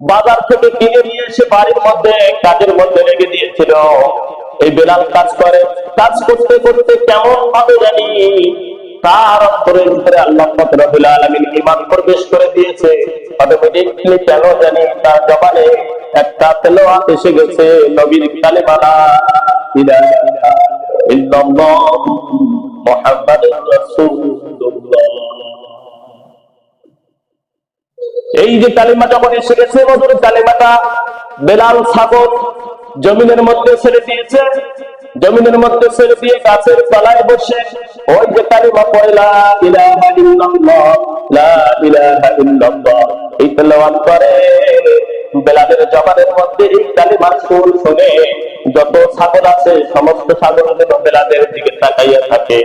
বাজার থেকে কিনে নিয়ে এসে বাড়ির মধ্যে, কাজের মধ্যে রেখে দিয়েছিল। এই বেলাল কাজ করে। কাজ করতে করতে কেমন ভাবে জানি তার অন্তরের আল্লাহ আলমিন ইমান প্রবেশ করে দিয়েছে। অটোমেটিকলি কেন জানি তার জবানে একটা তেলোয়াত এসে গেছে, নবীর কালেমালা ইলাহা ইল্লাল্লাহ, মুহাম্মাদুর রাসূলুল্লাহ। এই যে কালিমা যখন এসে গেছে মধুর কালিমাটা বেলাল সাগর জমিনের মধ্যে ছেড়ে দিয়েছে। জমিনের মধ্যে ছেড়ে দিয়ে গাছের তলায় বসে, ওই যে তালিমা পয়লা এই তেলাওয়াত করে। বেলালের জবানের মধ্যে এই কালিমার সুর শুনে যত ছাগল আছে, সমস্ত ছাগল যেন বেলালের দিকে তাকাইয়া থাকে।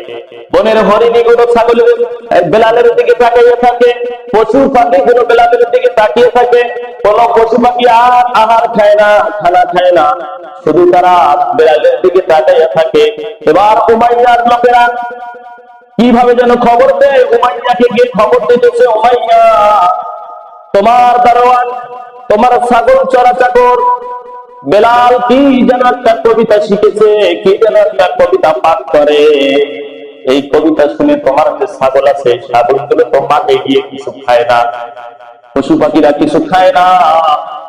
বনের হরিণী গুলো ছাগলের এই বেলালের দিকে তাকাইয়া থাকে, পশু পাখি গুলো বেলালের দিকে তাকিয়ে থাকে। কোন পশু পাখি আর আহার খায় না, খানা খায় না। শুধু তারা বেলালের দিকে তাকাইয়া থাকে। এবার উমাইয়ার লোকেরা কীভাবে যেন খবর দেয়? উমাইয়াকে গিয়ে খবর দিতেছে? উমাইয়া, তোমার দারোয়ান তোমার ছাগল চড়া চাকর। বেলাল কি যেন একটা কবিতা শিখেছে, কি যেন একটা কবিতা পাঠ করে। এই কবিতা শুনে তোমার যে ছাগল আছে ছাগলগুলো তো মাঠে গিয়ে কিছু খায় না। পশু পাখিরা কিছু খায় না।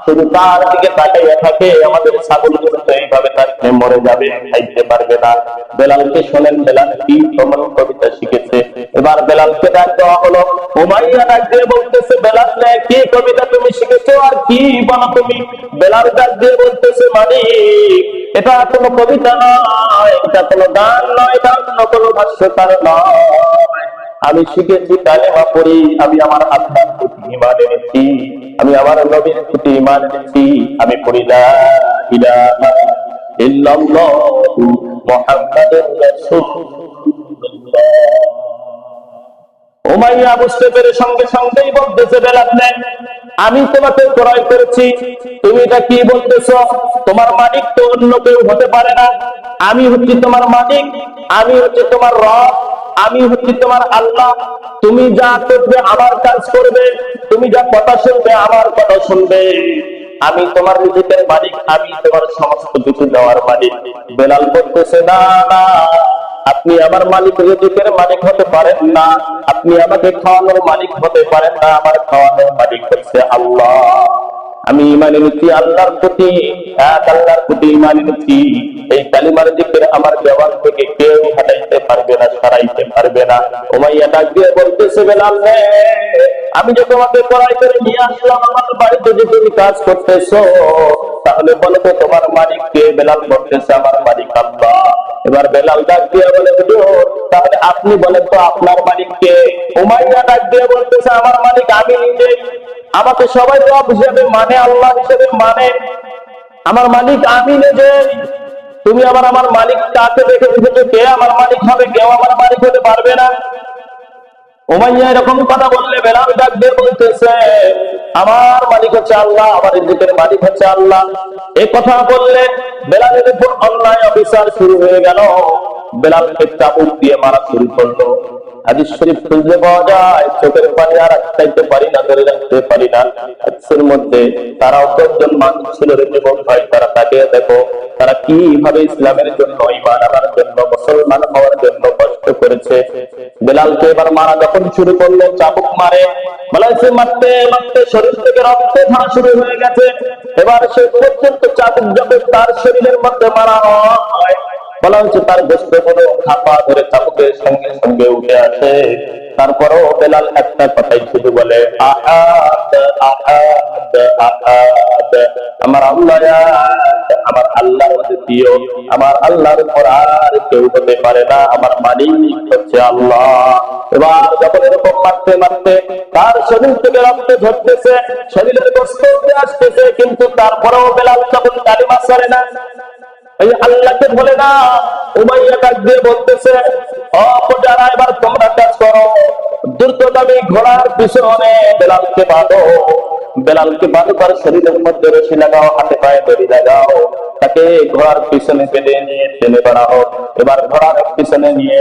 শুধু তার দিকে তাকাইয়া থাকে, আমাদের ছাগলগুলো তো এইভাবে থাকলে মরে যাবে, খাইতে পারবে না। বেলালকে শোনেন, বেলাল কি তোমার কবিতা শিখেছে। এবার বেলালকে ডাক দেওয়া হলো, উমাইয়া ডাক দিয়ে বলতেছে, বেলাল কি কবিতা তুমি শিখেছো আর কি বলো তুমি? বেলাল ডাক দিয়ে বলতেছে মালিক এটা কোনো কবিতা নয়, এটা কোনো গান নয়, এটা অন্য কোনো ভাষ্যকার নয়। আমি শিখেছি কালেমা পড়ি, আমি আমার আত্মার প্রতি ইমান এনেছি, আমি আমার নবীর প্রতি ইমান এনেছি, আমি পড়ি না ইলাহা মুহাম্মাদুর রাসূলুল্লাহ। উমাইয়া বুঝতে পেরে সঙ্গে সঙ্গেই বলতেছে আমি তোমাকে ক্রয় করেছি, তুমি এটা কি বলতেছো? তোমার মালিক তো অন্য কেউ হতে পারে না, আমি হচ্ছি তোমার মালিক, আমি হচ্ছি তোমার রব। আমি হচ্ছি তোমার আল্লাহ। তুমি যা করবে আমার কাজ করবে, তুমি যা কথা শুনবে আমার কথা শুনবে। আমি তোমার নিজেদের মালিক, আমি তোমার সমস্ত কিছু দেওয়ার মালিক। বেলাল বলতেছে, না না, আপনি আমার মালিক রিজিকের মালিক হতে পারেন না। আপনি আমাকে খাওয়ানোর মালিক হতে পারেন না। আমার খাওয়ানোর মালিক হচ্ছে আল্লাহ। আমি ইমান এনেছি আল্লাহর প্রতি আল্লাহর প্রতি ইমান এনেছি। এই কালিমার দিকের আমার ব্যবহার থেকে কেউ হাঁটাইতে পারবে সরাইতে পারবে না। ওমাইয়া ডাক দিয়ে বলতেছে বেলাল রে, আমি যে তোমাকে কড়াই করে নিয়ে আসলাম আমার বাড়িতে যে তুমি কাজ করতেছো তাহলে বলো তো তোমার মালিক কে? বেলাল বলতেছে আমার মালিক আল্লাহ এবার বেলাল ডাক দিয়ে বলে তাহলে আপনি বলেন তো আপনার মালিক কে? উমাইয়া ডাক দিয়ে বলতেছে আমার মালিক আমি নিজেই আমাকে সবাই রব হিসেবে মানে আল্লাহ হিসেবে মানে। আমার মালিক আমি নিজে। তুমি আবার আমার মালিক তাকে দেখে বুঝেছ কে আমার মালিক হবে? কেউ আমার মালিক হতে পারবে না। ওমাইয়া এরকম কথা বললে বেলাল ডাক দিয়ে বলতেছে, আমার মালিক হচ্ছে আল্লাহ, আমার রিজিকের মালিক হচ্ছে আল্লাহ। এ কথা বললে বেলালের উপর অন্যায় অফিসার শুরু হয়ে গেল। বেলালকে চাবুক দিয়ে মারা শুরু করল। হাদিস শরীফ খুঁজলে পাওয়া যায়, চোখের পানি আর আটকাইতে পারি না, ধরে রাখতে পারি না। হাদিসের মধ্যে তারাও দশজন মানুষ ছিল যুবক ভাই? তারা তাকে দেখো, তারা কীভাবে ইসলামের জন্য ইমান আনার জন্য, মুসলমান হওয়ার জন্য কষ্ট করেছে। বেলালকে এবার মারা যখন শুরু করল, চাবুক মারে বলাইছে মারতে মারতে, শরীর থেকে রক্ত ঝরা শুরু হয়ে গেছে। এবার সে পর্যন্ত চাবুক যখন তার শরীরের মধ্যে মারা হয় বলা হচ্ছে তার গোস্ত কোনো খাপা ধরে চাবুকের সঙ্গে সঙ্গে উঠে আসে। তারপরও বেলাল একটা কথাই শুধু বলে আমার আল্লাহ আমার আল্লাহর মধ্যে আমার আল্লাহর উপর আর কেউ হতে পারে না, আমার মালিক হচ্ছে আল্লাহ। এবার যখন এরকম মারতে মারতে তার শরীর থেকে রক্ত ঝরতেছে, শরীরের গোস্ত আসতেছে, কিন্তু তারপরেও বেলাল যখন কালিমা সরে না বলে না বলতেছে ঘোড়ার পিছনে বেলালকে বাঁধো। বেলালকে শরীরের মধ্যে লাগাও, হাতে পায়ে দড়ি লাগাও। তাকে ঘোড়ার পিছনে পেলে নিয়ে টেনে বেড়াও এবার ঘোড়ার পিছনে নিয়ে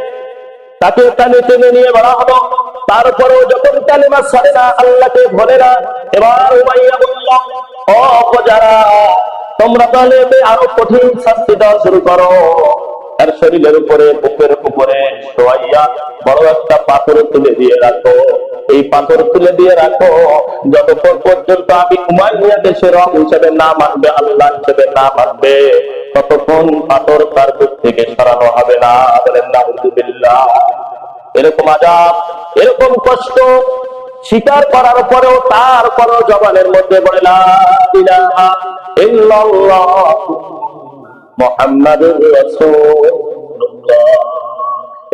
তাকে টানে টেনে নিয়ে বলা হলো। তারপরেও যখন কালিমা ছাড়ে না, আল্লাহকে বলে না, এবার উমাইয়া বলল, ও যারা তোমরা তাহলে আরও কঠিন শাস্তি দেওয়া শুরু করো। তার শরীরের উপরে, বুকের উপরে বড় একটা পাথর তুলে দিয়ে রাখো। এই পাথর তুলে দিয়ে রাখো। যতক্ষণ পর্যন্ত আমি উমাইয়া দেশের রং হিসেবে না মানবে, আল্লাহ হিসেবে না মানবে, ততক্ষণ পাথর তার বুক থেকে সরানো হবে না। বলেন না এরকম আজাব, এরকম কষ্ট স্বীকার করার পরেও তারপরেও জবানের মধ্যে বলে মুহাম্মাদুর রাসূলুল্লাহ।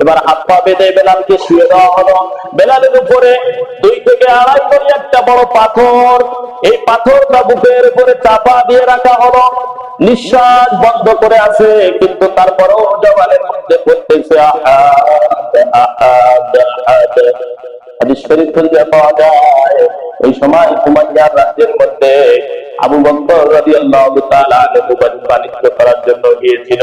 এবার হাত পা বেঁধে বেলালকে শুয়ে দেওয়া হলো। বেলালের উপরে দুই থেকে আড়াই করে একটা বড় পাথর। এই পাথরটা বুকের উপরে চাপা দিয়ে রাখা হলো। নিঃশ্বাস বন্ধ করে আছে, কিন্তু তারপরেও জবানের মধ্যে পড়তেছে। হাদিস শরীফ পাওয়া যায় ওই সময় উমাইয়ার রাজ্যের মধ্যে আবু বকর করার জন্য গিয়েছিল।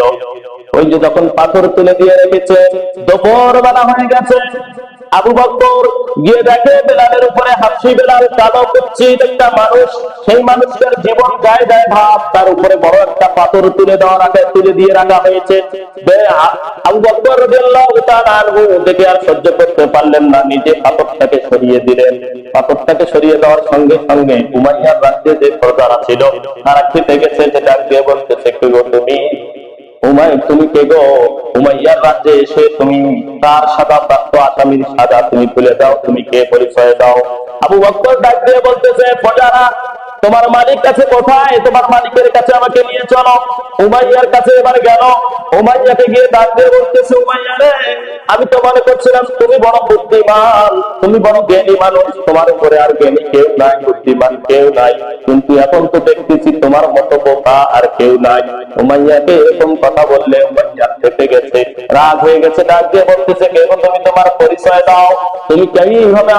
ওই যে যখন পাথর তুলে দিয়ে রেখেছে দুপুর বেলা হয়ে গেছে। আবু বকর গিয়ে দেখে, বেলালের উপরে হাসি, বেলাল কালো কুচ্ছিত একটা মানুষ। সেই মানুষটার জীবন গায়ে গায়ে ভাব। তার উপরে বড় একটা পাথর তুলে দেওয়া রাখা তুলে দিয়ে রাখা হয়েছে। আবু দেখে আর সহ্য করতে পারলেন না। নিজে পাথরটাকে সরিয়ে দিলেন। পাথরটাকে সরিয়ে দেওয়ার সঙ্গে সঙ্গে উমাইয়ার রাজ্যে যে প্রজারা ছিল, তারা খেতে গেছে, যেটা দিয়ে বলতেছে কি তুমি। উমাই, তুমি কে গো? উমাইয়ার রাজ্যে এসে তুমি তার সাদা প্রাপ্ত আসামির সাদা তুমি তুলে দাও, তুমি কে পরিচয় দাও? আবু বক্কর ডাক দিয়ে বলতেছে প্রজারা তোমার মালিক কাছে কোথায়? তোমার মালিকের কাছে আমাকে নিয়ে চলো। উমাইয়ার কাছে এবার গেল। উমাইয়াকে গিয়ে ডাক দিয়ে বলতেছে, উমাইয়া রে আমি তো মনে করছিলাম তুমি বড় বুদ্ধিমান, তুমি বড় জ্ঞানী মানুষ, তোমার উপরে আর জ্ঞানী কেউ নাই, বুদ্ধিমান কেউ নাই। কিন্তু এখন তো দেখতেছি তোমার মতো বোকা আর কেউ নাই। উমাইয়াকে এরকম কথা বললে উমাইয়া খেপে গেছে, রাগ হয়ে গেছে দিয়ে বলতেছে কেউ তুমি তোমার পরিচয় দাও? তুমি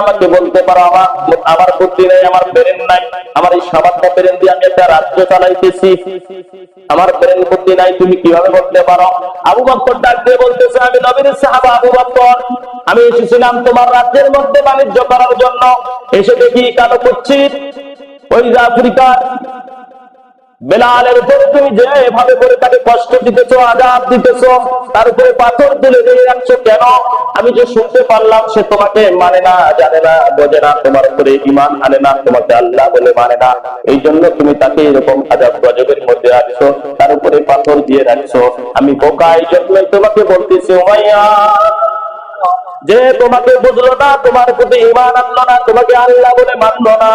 আমাকে বলতে পারো? আমার আমার বুদ্ধি নেই, আমার ব্রেন নাই, আমার এই সামান্য ব্রেন দিয়ে আমি একটা রাজ্য চালাইতেছি। আমার ব্রেন বুদ্ধি নাই, তুমি কীভাবে বলতে পারো? আবু বক্কর ডাক দিয়ে বলতেছে, আমি নবীর সাহাবা আবু আমি এসেছিলাম তোমার রাজ্যের মধ্যে বাণিজ্য করার জন্য। এসে দেখি কালো কুচ্ছিত ওই আফ্রিকার। বেলালের উপরে তুমি যে এভাবে করে তাকে কষ্ট দিতেছো আজাব দিতেছো, তার উপরে পাথর তুলে দিয়ে রাখছো কেন? আমি যে শুনতে পারলাম সে তোমাকে মানে না, জানে না, বোঝে না, তোমার উপরে ইমান আনে না, তোমাকে আল্লাহ বলে মানে না। এই জন্য তুমি তাকে এরকম আজাব গজবের মধ্যে রাখছো তার উপরে পাথর দিয়ে রাখছো। আমি বোকা এই জন্যই তোমাকে বলতেছি, উমাইয়া যে তোমাকে বুঝলো না তোমার প্রতি ইমান আনলো না তোমাকে আল্লাহ বলে মানলো না।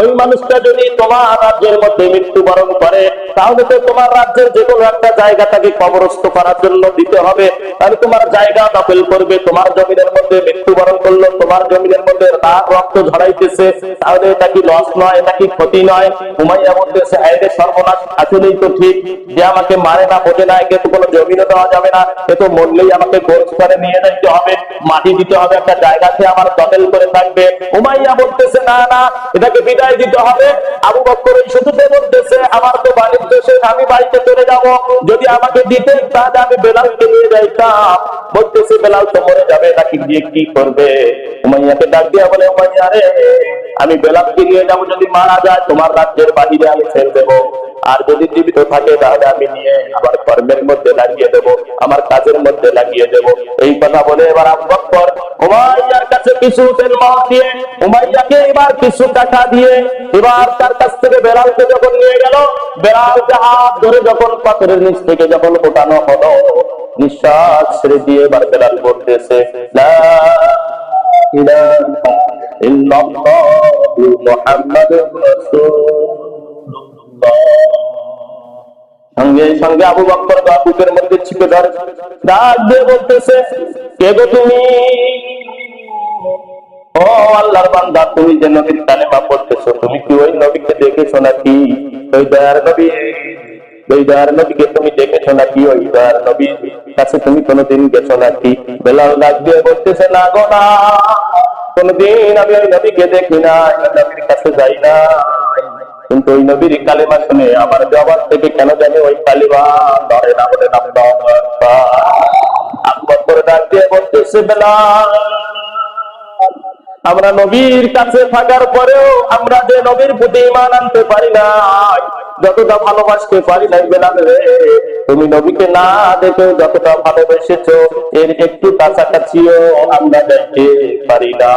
ওই মানুষটা যদি তোমার রাজ্যের মধ্যে মৃত্যুবরণ করে, তাহলে তো তোমার রাজ্যের যে কোনো একটা জায়গা তাকে কবরস্থ করার জন্য দিতে হবে। তাহলে তোমার জায়গা দখল করবে, তোমার জমিনের মধ্যে মৃত্যুবরণ করল, তোমার জমিনের মধ্যে তার রক্ত ঝরাইতেছে। তাহলে এটা কি লস নয়, এটা কি ক্ষতি নয়? উমাইয়া বলতেছে আইরে সর্বনাশ, আসলেই তো ঠিক যে আমাকে মারে না, বোঝে না, একে তো কোনো জমিনও দেওয়া যাবে না। এ তো মরলেই আমাকে গোর্জ করে নিয়ে যাইতে হবে, মাটি দিতে হবে, একটা জায়গাতে আমার দখল করে থাকবে। উমাইয়া বলতেছে, না না, এটাকে বিদায় দিতে হবে। আবু বক্কর ওই শুধুতে বলতেছে, আমার তো বাণিজ্য শেষ আমি বাড়িতে চলে যাব। যদি আমাকে দিতে তাহলে আমি বেলালকে নিয়ে যাইতাম। বলতেছে, বেলাল তো মরে যাবে নাকি গিয়ে কি করবে? উমাইয়াকে ডাক দিয়া বলে, উমাইয়া রে, আমি বেলালকে নিয়ে যাব, যদি মারা যায়, তোমার রাজ্যের বাহিরে আমি ছেড়ে দেবো। আর যদি জীবিত থাকে, তাহলে আমি নিয়ে আমার কর্মের মধ্যে লাগিয়ে দেব, আমার কাজের মধ্যে লাগিয়ে দেব। এই কথা বলে এবার আবু বকর উমাইয়ার কাছে কিছু তেল দিয়ে উমাইয়াকে এবার কিছু টাকা দিয়ে এবার তার কাছ থেকে বেড়ালকে যখন নিয়ে গেল বেড়ালকে হাত ধরে যখন পাথরের নিচ থেকে যখন হলো, নিঃশ্বাস ছেড়ে দিয়ে এবার বেড়াল বলতেছে সঙ্গে সঙ্গে আবু বক্কর বুকের মধ্যে চিপে ধরে। ডাক দিয়ে বলতেছে, কে গো তুমি? আল্লাহর বান্দা, তুমি যে নবীর কালেমা পড়তেছো তুমি কি ওই নবীকে দেখেছ নাকি? ওই দয়ার নবী। ওই দয়ার নবীকে তুমি দেখেছ নাকি? ওই দয়ার নবীর কাছে তুমি কোনোদিন গেছো নাকি? বেলাল ডাক বলতেছে, না গো না কোনদিন আমি ওই নবীকে দেখি না নবীর কাছে যাই না। কিন্তু ওই নবীর কালেমা শুনে আমার জবাব থেকে কেন জানি ওই কালিমা ধরে না বলে নাম আবু বকর ডাক দিয়ে বলতেছে, বেলাল আমরা নবীর কাছে থাকার পরেও আমরা যে নবীর প্রতি ইমান আনতে পারি না যতটা ভালোবাসতে পারি না বেলাল রে। তুমি নবীকে না দেখে যতটা ভালোবেসেছ, এর একটু কাছাকাছিও আমরা দেখতে পারি না